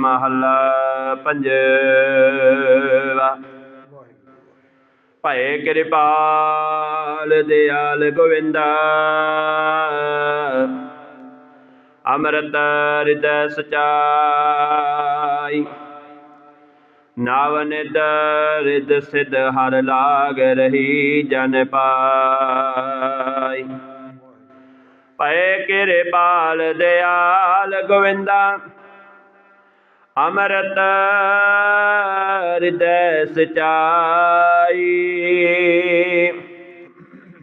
ਮਹੱਲਾ ਪੰਜਵਾ। ਭਏ ਕਿਰਪਾਲ ਦਿਆਲ ਗੋਵਿੰਦਾ। ਅੰਮ੍ਰਿਤ ਹਿਰਦੈ ਸਚਾਈ। ਨਾਵ ਰਿਦ ਸਿਧ ਹਰ ਲਾਗ ਰਹੀ ਜਨ ਪਾਈ। ਭਏ ਕਿਰਪਾਲ ਦਿਆਲ ਗੋਵਿੰਦਾ। ਅਮਰਤ ਹਿਰਦੈ ਸਚਾਈ।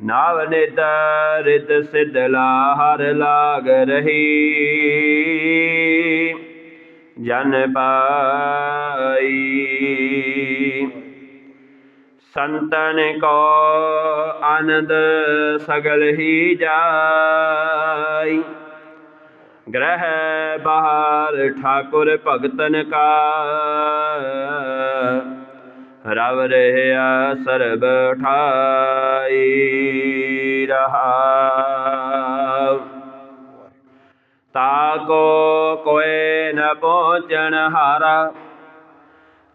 ਨਾਵ ਨਿਦ ਸਿਧ ਲਾਹਰ ਲਾਗ ਰਹੀ। ਜਨ ਪਾਈ। ਸੰਤਨ ਕੋ ਆਨੰਦ ਸਗਲ ਹੀ ਜਾਈ। ਗ੍ਰਹਿ ਬਹਾਰ ਠਾਕੁਰ ਭਗਤਨ ਕਾ। ਰਵ ਰਹਿਆ ਸਰਬ ਠਾਈ ਰਹਾ। ਤਾਕੋ ਕੋਏ ਨ ਪਹੁੰਚਣ ਹਾਰਾ,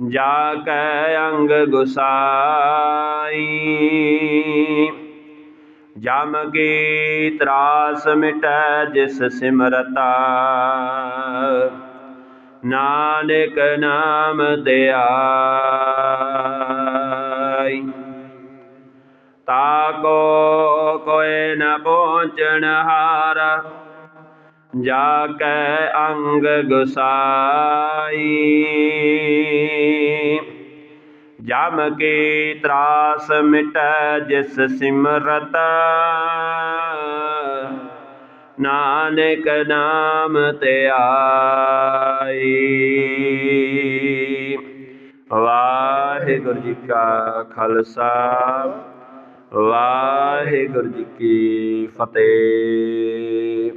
ਜਾ ਕੈ ਅੰਗ ਗੁਸਾਈ। ਜਮ ਕੀ ਤਰਾਸ ਮਿਟੈ ਜਿਸ ਸਿਮਰਤਾ। ਨਾਨਕ ਨਾਮ ਧਿਆਈ ਤਾਕੋ ਕੋਏ ਨ ਪਹੁੰਚਣ ਹਾਰਾ ਜਾ ਕੈ ਅੰਗ ਗੁਸਾਈ। ਜਮ ਕੀ ਤਰਾਸ ਮਿਟੈ ਜਿਸ ਸਿਮਰਤ। ਨਾਨਕ ਨਾਮ ਧਿਆਈ ਵਾਹਿਗੁਰੂ ਜੀ ਕਾ ਖਾਲਸਾ। ਵਾਹਿਗੁਰੂ ਜੀ ਕੀ ਫਤਿਹ।